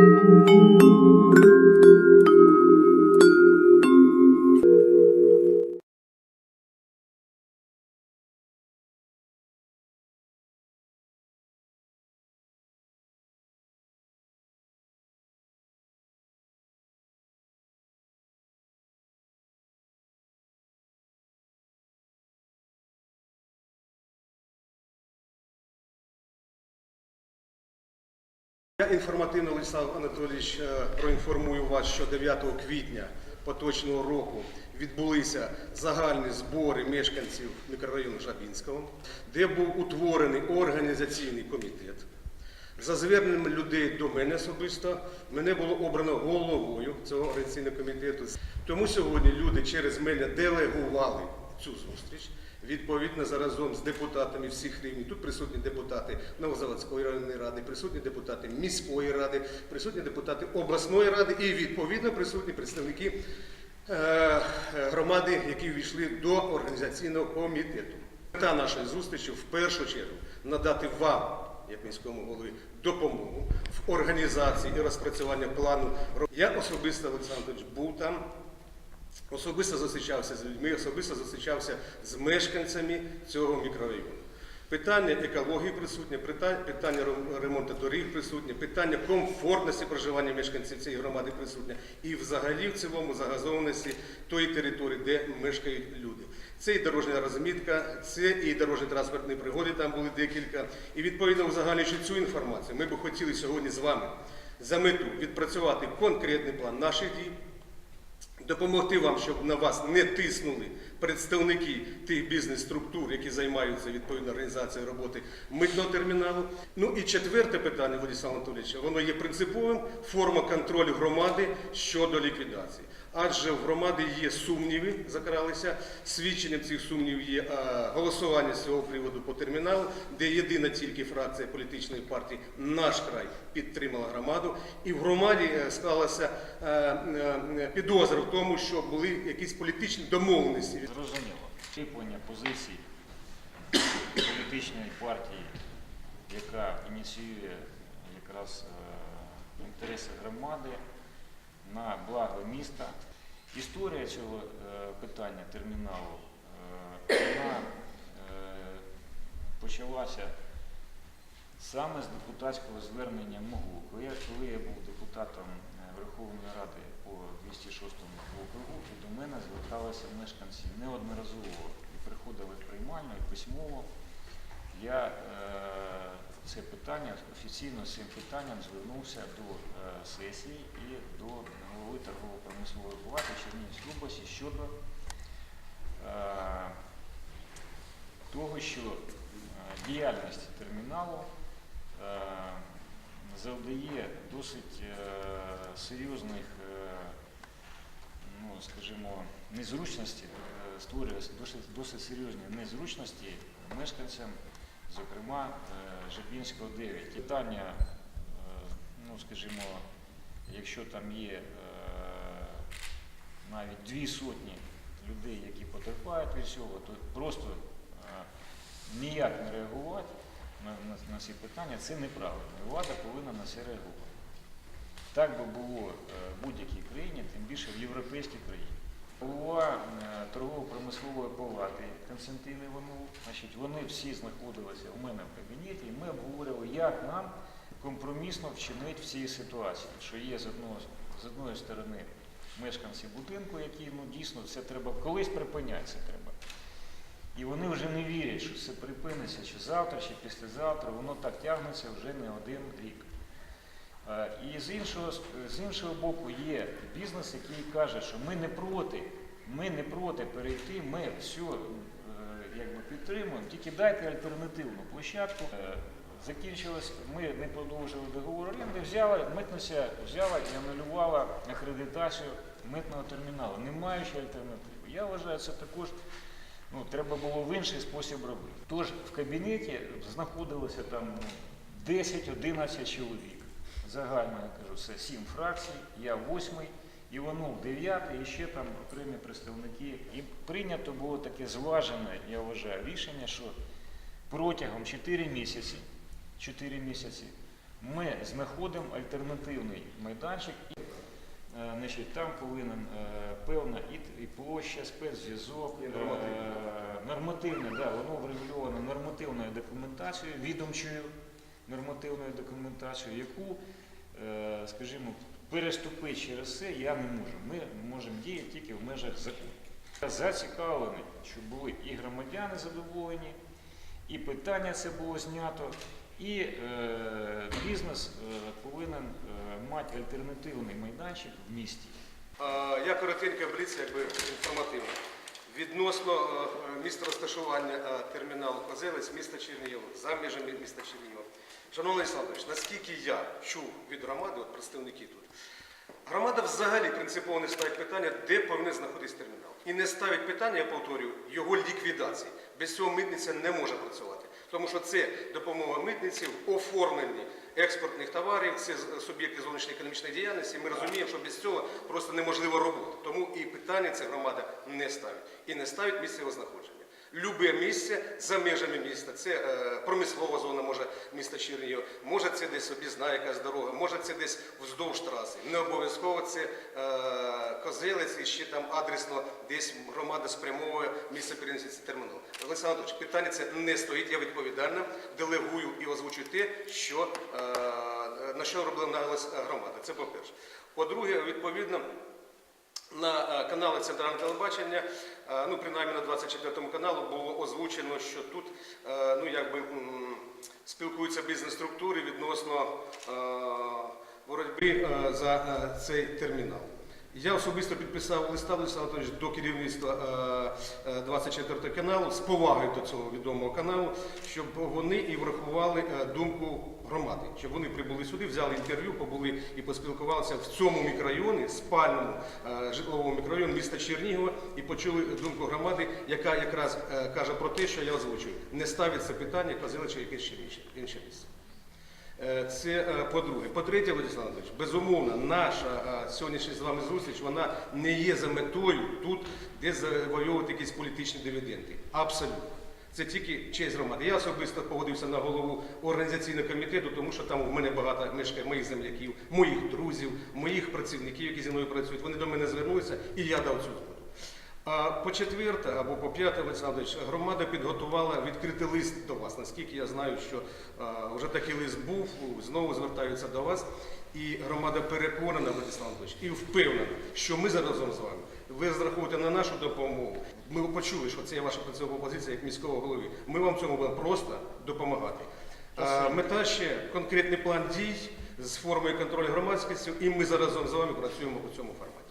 Я інформативно, Владислав Анатолійович, е, проінформую вас, що 9 квітня поточного року відбулися загальні збори мешканців мікрорайону Жабінського, де був утворений організаційний комітет. За зверненням людей до мене особисто, мене було обрано головою цього організаційного комітету. Тому сьогодні люди через мене делегували цю зустріч. Відповідно, заразом з депутатами всіх рівнів. Тут присутні депутати Новозаводської районної ради, присутні депутати міської ради, присутні депутати обласної ради і відповідно присутні представники е, громади, які ввійшли до організаційного комітету. Мета нашої зустрічі в першу чергу надати вам, як міському голові, допомогу в організації і розпрацюванні плану. Я особисто Олександр був там. Особисто зустрічався з людьми, особисто зустрічався з мешканцями цього мікрорайону. Питання екології присутнє, питання ремонту доріг присутнє, питання комфортності проживання мешканців цієї громади присутнє і взагалі в цілому загазованості тої території, де мешкають люди. Це і дорожня розмітка, це і дорожні транспортні пригоди, там були декілька. І відповідно узагальнюючи цю інформацію, ми б хотіли сьогодні з вами за мету відпрацювати конкретний план наших дій допомогти вам, щоб на вас не тиснули представники тих бізнес-структур, які займаються відповідно організацією роботи митного терміналу. Ну і четверте питання, Владислав Анатолійович, воно є принциповим форма контролю громади щодо ліквідації. Адже в громади є сумніви, закралися. Свідченням цих сумнівів є голосування з цього приводу по терміналу, де єдина тільки фракція політичної партії наш край підтримала громаду, і в громаді е, склалася е, е, підозра в тому, що були якісь політичні домовленості. Зрозуміло. Чіплення позицій політичної партії, яка ініціює якраз е, інтереси громади на благо міста. Історія цього е, питання терміналу е, вона почалася саме з депутатського звернення МОГУ. Коли я, був депутатом Верховної Ради по 206 округу, зверталися мешканці неодноразово і приходили в приймальну, і письмово. Я е, це питання офіційно з цим питанням звернувся до е, сесії і до голови торгово-промислової палати Чернігівської області щодо е, того, що е, діяльність терміналу е, завдає досить е, серйозних, е, ну, скажімо, незручності, е, створює досить, досить серйозні незручності мешканцям, зокрема е, Жабінського 9. Питання, е, ну, скажімо, якщо там є навіть дві сотні людей, які потерпають від цього, то просто ніяк не реагувати на, на, на ці питання, це неправильно. Влада повинна на це реагувати. Так би було е, в будь-якій країні, тим більше в європейській країні. Голова е, торгово-промислової палати Константин Іванов, значить, вони всі знаходилися у мене в кабінеті, і ми обговорювали, як нам компромісно вчинити в цій ситуації, що є з одного з одної сторони мешканці будинку, які ну дійсно це треба колись припиняти це треба. І вони вже не вірять, що це припиниться чи завтра, чи післязавтра, воно так тягнеться вже не один рік. Е, І з іншого, з іншого боку є бізнес, який каже, що ми не проти, ми не проти перейти, ми все якби підтримуємо, тільки дайте альтернативну площадку. Е, Закінчилось, ми не продовжили договор оренди, взяла, митниця взяла і анулювала акредитацію митного терміналу, не маючи альтернативи. Я вважаю, це також ну, треба було в інший спосіб робити. Тож в кабінеті знаходилося там ну, 10-11 чоловік. Загально я кажу, це сім фракцій, я восьмий, Іванов дев'ятий і ще там окремі представники. І прийнято було таке зважене, я вважаю, рішення, що протягом 4 місяці, 4 місяці ми знаходимо альтернативний майданчик. І, е, значить, там повинен е, певна і, і площа, спецзв'язок, е, нормативне, да, воно врегульовано нормативною документацією, відомчою нормативною документацією, яку, скажімо, переступити через це я не можу. Ми можемо діяти тільки в межах закону. Я зацікавлений, щоб були і громадяни задоволені, і питання це було знято, і е, бізнес е, повинен е, мати альтернативний майданчик в місті. Е, Я коротенько бліц, якби інформативно. Відносно е, місця розташування е, терміналу Козелець, міста Чернігів, за межами міста Чернігів. Шановний Олександрович, наскільки я чув від громади, от представників тут, громада взагалі принципово не ставить питання, де повинен знаходитися термінал. І не ставить питання, я повторюю, його ліквідації. Без цього митниця не може працювати. Тому що це допомога митниці в оформленні експортних товарів, це суб'єкти зовнішньої економічної діяльності. Ми розуміємо, що без цього просто неможлива робота. Тому і питання ця громада не ставить. І не ставить місцевого знаходження. Любе місце за межами міста, це е, промислова зона, може міста Чернігів, може це десь обізна якась дорога, може це десь вздовж траси. Не обов'язково це е, козелець і ще там адресно десь громада спрямовує місце перенесення терміналу. Олександр Анатолійович, питання це не стоїть, я відповідально делегую і озвучую те, що, е, на що робила наголос громада. Це по-перше. По-друге, відповідно, на канали Центрального телебачення, е, ну принаймні на 24 каналу було озвучено, що тут е, ну якби спілкуються бізнес-структури відносно е, боротьби е, за е, цей термінал. Я особисто підписав листа Олександр Анатолійович до керівництва е, е, 24 каналу з повагою до цього відомого каналу, щоб вони і врахували е, думку громади, щоб вони прибули сюди, взяли інтерв'ю, побули і поспілкувалися в цьому мікрорайоні, спальному е, житловому мікрорайоні міста Чернігова, і почули думку громади, яка якраз е, каже про те, що я озвучую. Не ставиться питання Козилича якесь ще інше місце. Е, Це е, по-друге. По-третє, Владислав Анатолійович, безумовно, наша е, сьогоднішня з вами зустріч, вона не є за метою тут, де завойовувати якісь політичні дивіденди. Абсолютно. Це тільки честь громади. Я особисто погодився на голову організаційного комітету, тому що там у мене багато мешкає моїх земляків, моїх друзів, моїх працівників, які зі мною працюють. Вони до мене звернулися, і я дав цю згоду. А по четверте або по п'яте, Олександрович, громада підготувала відкритий лист до вас. Наскільки я знаю, що а, вже такий лист був, знову звертаються до вас. І громада переконана, Владислав Анатолійович, і впевнена, що ми зараз разом з вами. Ви розраховуєте на нашу допомогу. Ми почули, що це є ваша принципова позиція як міського голови. Ми вам в цьому будемо просто допомагати. А, мета ще конкретний план дій з формою контролю громадськості, і ми зараз разом з вами працюємо у цьому форматі.